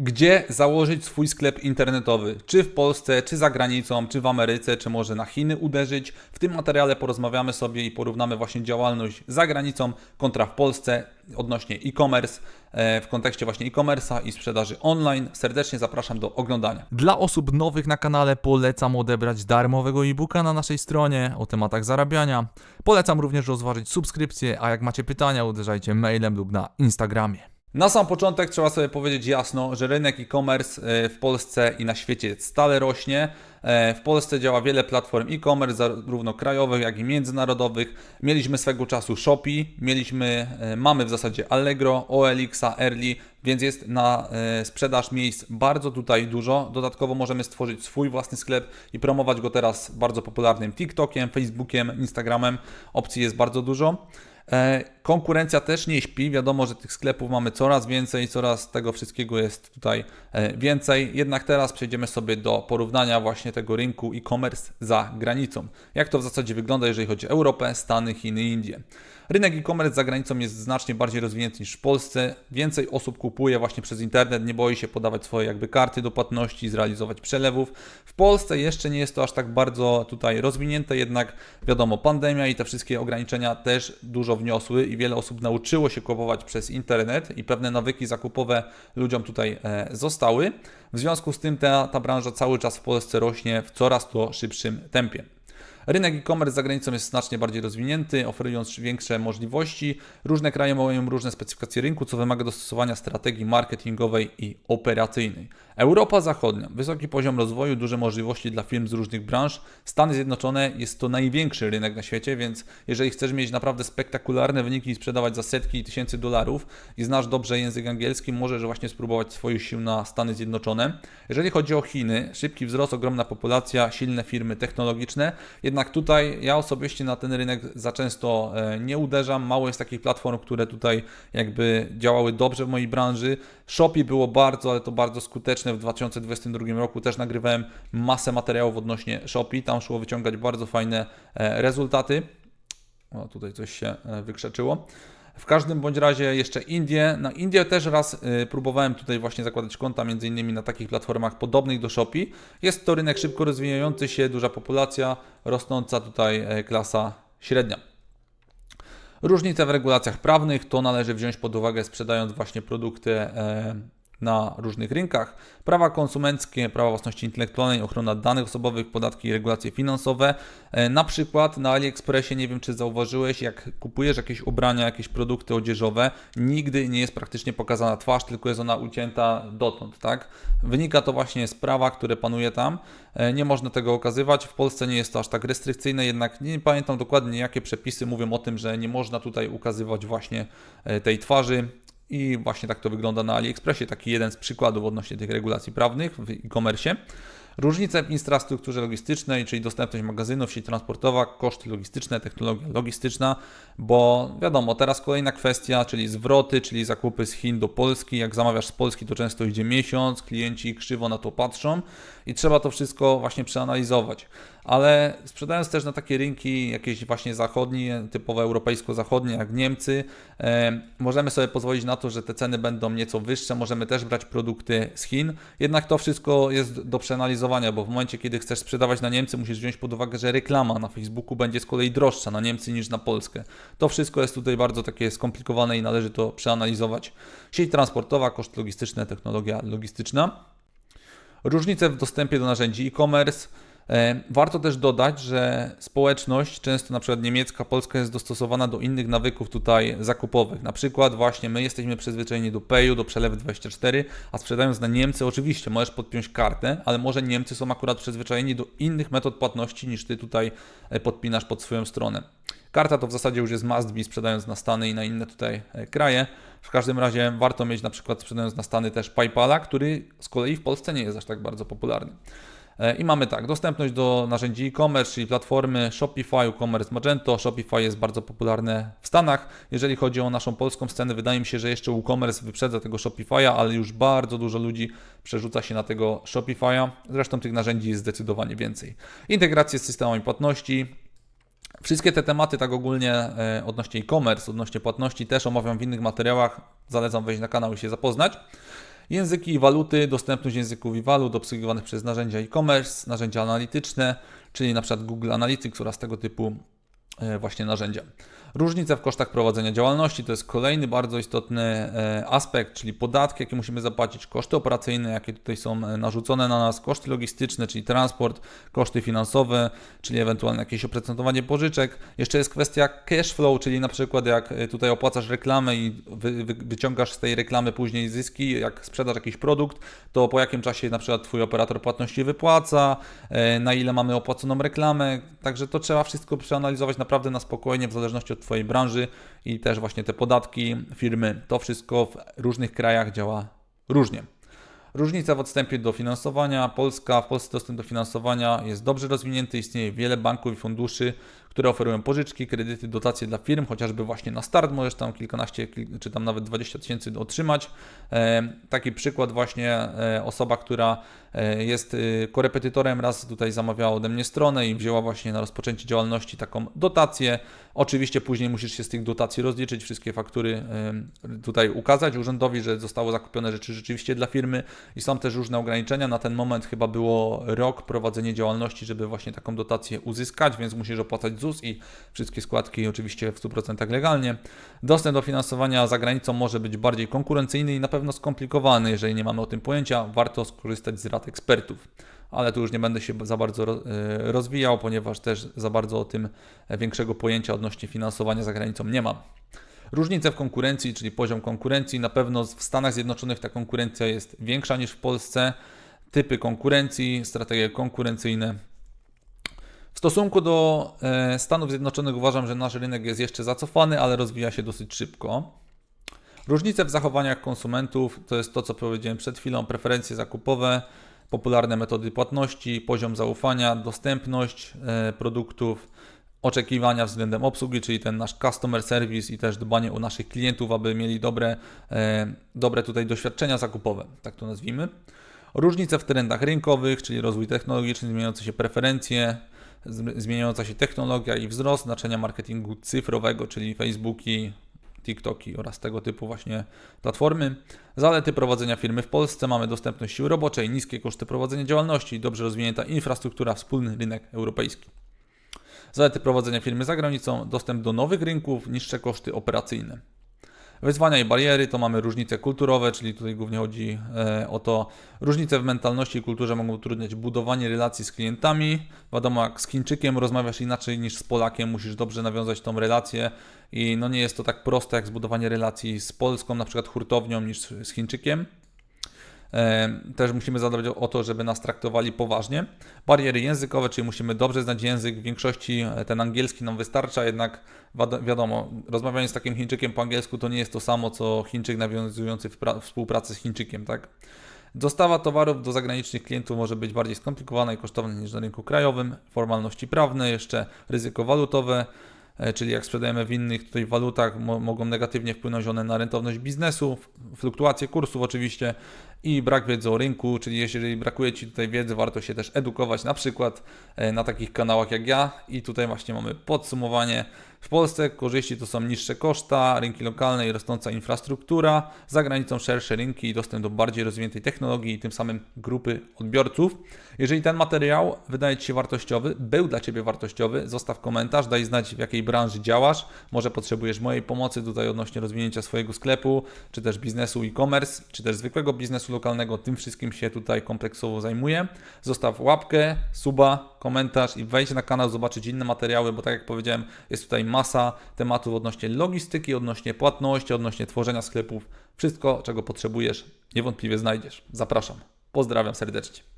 Gdzie założyć swój sklep internetowy? Czy w Polsce, czy za granicą, czy w Ameryce, czy może na Chiny uderzyć? W tym materiale porozmawiamy sobie i porównamy właśnie działalność za granicą kontra w Polsce odnośnie e-commerce, e, w kontekście właśnie e-commerce'a i sprzedaży online. Serdecznie zapraszam do oglądania. Dla osób nowych na kanale polecam odebrać darmowego e-booka na naszej stronie o tematach zarabiania. Polecam również rozważyć subskrypcję, a jak macie pytania, uderzajcie mailem lub na Instagramie. Na sam początek trzeba sobie powiedzieć jasno, że rynek e-commerce e, w Polsce i na świecie stale rośnie. E, W Polsce działa wiele platform e-commerce, zarówno krajowych, jak i międzynarodowych. Mieliśmy swego czasu Shopee, mieliśmy, e, mamy w zasadzie Allegro, OLX-a, Early, więc jest na sprzedaż miejsc bardzo tutaj dużo. Dodatkowo możemy stworzyć swój własny sklep i promować go teraz bardzo popularnym TikTokiem, Facebookiem, Instagramem. Opcji jest bardzo dużo. Konkurencja też nie śpi. Wiadomo, że tych sklepów mamy coraz więcej, coraz tego wszystkiego jest tutaj e, więcej. Jednak teraz przejdziemy sobie do porównania właśnie tego rynku e-commerce za granicą. Jak to w zasadzie wygląda, jeżeli chodzi o Europę, Stany, Chiny Indie. Rynek e-commerce za granicą jest znacznie bardziej rozwinięty niż w Polsce. Więcej osób kupuje właśnie przez internet, nie boi się podawać swoje jakby karty do płatności, zrealizować przelewów. W Polsce jeszcze nie jest to aż tak bardzo tutaj rozwinięte, jednak wiadomo, pandemia i te wszystkie ograniczenia też dużo wniosły i wiele osób nauczyło się kupować przez internet i pewne nawyki zakupowe ludziom tutaj e, zostały. W związku z tym ta, ta branża cały czas w Polsce rośnie w coraz to szybszym tempie. Rynek e-commerce za granicą jest znacznie bardziej rozwinięty, oferując większe możliwości. Różne kraje mają różne specyfikacje rynku, co wymaga dostosowania strategii marketingowej i operacyjnej. Europa Zachodnia, wysoki poziom rozwoju, duże możliwości dla firm z różnych branż. Stany Zjednoczone jest to największy rynek na świecie, więc jeżeli chcesz mieć naprawdę spektakularne wyniki i sprzedawać za setki tysięcy dolarów i znasz dobrze język angielski, możesz właśnie spróbować swoich sił na Stany Zjednoczone. Jeżeli chodzi o Chiny, szybki wzrost, ogromna populacja, silne firmy technologiczne, jednak tutaj ja osobiście na ten rynek za często e, nie uderzam. Mało jest takich platform, które tutaj jakby działały dobrze w mojej branży. Shopee było bardzo, ale to bardzo skuteczne w 2022 roku. Też nagrywałem masę materiałów odnośnie Shopee. Tam szło wyciągać bardzo fajne e, rezultaty. O, tutaj coś się e, wykrzeczyło. W każdym bądź razie jeszcze Indie. Na Indię też raz y, próbowałem tutaj właśnie zakładać konta, między innymi na takich platformach podobnych do Shopee. Jest to rynek szybko rozwijający się, duża populacja, rosnąca tutaj e, klasa średnia. Różnice w regulacjach prawnych to należy wziąć pod uwagę sprzedając właśnie produkty e, na różnych rynkach. Prawa konsumenckie, prawa własności intelektualnej, ochrona danych osobowych, podatki i regulacje finansowe. E, Na przykład na AliExpressie, nie wiem czy zauważyłeś, jak kupujesz jakieś ubrania, jakieś produkty odzieżowe, nigdy nie jest praktycznie pokazana twarz, tylko jest ona ucięta dotąd, tak? Wynika to właśnie z prawa, które panuje tam. E, Nie można tego okazywać. W Polsce nie jest to aż tak restrykcyjne, jednak nie pamiętam dokładnie, jakie przepisy mówią o tym, że nie można tutaj ukazywać właśnie e, tej twarzy. I właśnie tak to wygląda na AliExpressie. Taki jeden z przykładów odnośnie tych regulacji prawnych w e-commerce. Różnice w infrastrukturze logistycznej, czyli dostępność magazynów, sieć transportowa, koszty logistyczne, technologia logistyczna, bo wiadomo, teraz kolejna kwestia, czyli zwroty, czyli zakupy z Chin do Polski. Jak zamawiasz z Polski, to często idzie miesiąc, klienci krzywo na to patrzą i trzeba to wszystko właśnie przeanalizować. Ale sprzedając też na takie rynki jakieś właśnie zachodnie, typowo europejsko-zachodnie, jak Niemcy, e, możemy sobie pozwolić na to, że te ceny będą nieco wyższe, możemy też brać produkty z Chin, jednak to wszystko jest do przeanalizowania, bo w momencie, kiedy chcesz sprzedawać na Niemcy, musisz wziąć pod uwagę, że reklama na Facebooku będzie z kolei droższa na Niemcy niż na Polskę. To wszystko jest tutaj bardzo takie skomplikowane i należy to przeanalizować. Sieć transportowa, koszt logistyczny, technologia logistyczna. Różnice w dostępie do narzędzi e-commerce. E, Warto też dodać, że społeczność, często na przykład niemiecka, polska jest dostosowana do innych nawyków tutaj zakupowych. Na przykład właśnie my jesteśmy przyzwyczajeni do Payu, do przelewy 24, a sprzedając na Niemcy oczywiście możesz podpiąć kartę, ale może Niemcy są akurat przyzwyczajeni do innych metod płatności niż Ty tutaj e, podpinasz pod swoją stronę. Karta to w zasadzie już jest must be sprzedając na Stany i na inne tutaj e, kraje. W każdym razie warto mieć na przykład sprzedając na Stany też PayPala, który z kolei w Polsce nie jest aż tak bardzo popularny. I mamy tak, dostępność do narzędzi e-commerce, czyli platformy Shopify, e-commerce Magento. Shopify jest bardzo popularne w Stanach. Jeżeli chodzi o naszą polską scenę, wydaje mi się, że jeszcze e-commerce wyprzedza tego Shopify'a, ale już bardzo dużo ludzi przerzuca się na tego Shopify'a. Zresztą tych narzędzi jest zdecydowanie więcej. Integracje z systemami płatności, Wszystkie te tematy, tak ogólnie e, odnośnie e-commerce, odnośnie płatności, też omawiam w innych materiałach. Zalecam wejść na kanał i się zapoznać. Języki i waluty, dostępność języków i walut obsługiwanych przez narzędzia e-commerce, narzędzia analityczne, czyli na przykład Google Analytics oraz tego typu e, właśnie narzędzia. Różnice w kosztach prowadzenia działalności to jest kolejny bardzo istotny e, aspekt, czyli podatki, jakie musimy zapłacić, koszty operacyjne, jakie tutaj są e, narzucone na nas, koszty logistyczne, czyli transport, koszty finansowe, czyli ewentualne jakieś oprocentowanie pożyczek. Jeszcze jest kwestia cash flow, czyli na przykład jak e, tutaj opłacasz reklamę i wy, wy, wyciągasz z tej reklamy później zyski, jak sprzedasz jakiś produkt, to po jakim czasie na przykład Twój operator płatności wypłaca, na ile mamy opłaconą reklamę, także to trzeba wszystko przeanalizować naprawdę na spokojnie, w zależności od Twojej branży i też właśnie te podatki firmy, to wszystko w różnych krajach działa różnie. Różnica w odstępie do finansowania. Polska, w Polsce dostęp do finansowania jest dobrze rozwinięty. Istnieje wiele banków i funduszy, które oferują pożyczki, kredyty, dotacje dla firm, chociażby właśnie na start możesz tam kilkanaście, kil- czy tam nawet 20 tysięcy otrzymać. E, taki przykład właśnie e, osoba, która e, jest korepetytorem, raz tutaj zamawiała ode mnie stronę i wzięła właśnie na rozpoczęcie działalności taką dotację. Oczywiście później musisz się z tych dotacji rozliczyć, wszystkie faktury tutaj ukazać urzędowi, że zostało zakupione rzeczy rzeczywiście dla firmy i są też różne ograniczenia. Na ten moment chyba było rok prowadzenie działalności, żeby właśnie taką dotację uzyskać, więc musisz opłacać ZUS i wszystkie składki oczywiście w 100% legalnie. Dostęp do finansowania za granicą może być bardziej konkurencyjny i na pewno skomplikowany, jeżeli nie mamy o tym pojęcia. Warto skorzystać z rad ekspertów. Ale tu już nie będę się za bardzo e, rozwijał, ponieważ też za bardzo o tym większego pojęcia odnośnie finansowania za granicą nie mam. Różnice w konkurencji, czyli poziom konkurencji. Na pewno w Stanach Zjednoczonych ta konkurencja jest większa niż w Polsce. Typy konkurencji, strategie konkurencyjne. W stosunku do e, Stanów Zjednoczonych uważam, że nasz rynek jest jeszcze zacofany, ale rozwija się dosyć szybko. Różnice w zachowaniach konsumentów to jest to, co powiedziałem przed chwilą: preferencje zakupowe, popularne metody płatności, poziom zaufania, dostępność e, produktów, oczekiwania względem obsługi, czyli ten nasz customer service i też dbanie o naszych klientów, aby mieli dobre, e, dobre tutaj doświadczenia zakupowe, tak to nazwijmy. Różnice w trendach rynkowych, czyli rozwój technologiczny, zmieniające się preferencje, zmieniająca się technologia i wzrost znaczenia marketingu cyfrowego, czyli Facebooki, TikToki oraz tego typu właśnie platformy. Zalety prowadzenia firmy w Polsce mamy dostępność siły roboczej, niskie koszty prowadzenia działalności, dobrze rozwinięta infrastruktura, wspólny rynek europejski. Zalety prowadzenia firmy za granicą, dostęp do nowych rynków, niższe koszty operacyjne. Wyzwania i bariery to mamy różnice kulturowe, czyli tutaj głównie chodzi e, o to, różnice w mentalności i kulturze mogą utrudniać budowanie relacji z klientami. Wiadomo, jak z Chińczykiem rozmawiasz inaczej niż z Polakiem, musisz dobrze nawiązać tą relację i no nie jest to tak proste jak zbudowanie relacji z Polską, na przykład hurtownią, niż z Chińczykiem. E, Też musimy zadbać o to, żeby nas traktowali poważnie. Bariery językowe, czyli musimy dobrze znać język. W większości e, ten angielski nam wystarcza, jednak wiadomo, rozmawianie z takim Chińczykiem po angielsku to nie jest to samo, co Chińczyk nawiązujący współpracę z Chińczykiem, tak? Dostawa towarów do zagranicznych klientów może być bardziej skomplikowana i kosztowna niż na rynku krajowym. Formalności prawne, jeszcze ryzyko walutowe, czyli jak sprzedajemy w innych tutaj walutach, mo- mogą negatywnie wpłynąć one na rentowność biznesu, fluktuacje kursów oczywiście i brak wiedzy o rynku, czyli jeżeli brakuje Ci tutaj wiedzy, warto się też edukować, na przykład e, na takich kanałach jak ja i tutaj właśnie mamy podsumowanie. W Polsce korzyści to są niższe koszta, rynki lokalne i rosnąca infrastruktura, za granicą szersze rynki i dostęp do bardziej rozwiniętej technologii i tym samym grupy odbiorców. Jeżeli ten materiał wydaje Ci się wartościowy, był dla Ciebie wartościowy, zostaw komentarz, daj znać w jakiej branży działasz, może potrzebujesz mojej pomocy tutaj odnośnie rozwinięcia swojego sklepu, czy też biznesu e-commerce, czy też zwykłego biznesu lokalnego, tym wszystkim się tutaj kompleksowo zajmuję. Zostaw łapkę, suba, komentarz i wejdź na kanał zobaczyć inne materiały, bo tak jak powiedziałem, jest tutaj masa tematów odnośnie logistyki, odnośnie płatności, odnośnie tworzenia sklepów. Wszystko, czego potrzebujesz, niewątpliwie znajdziesz. Zapraszam. Pozdrawiam serdecznie.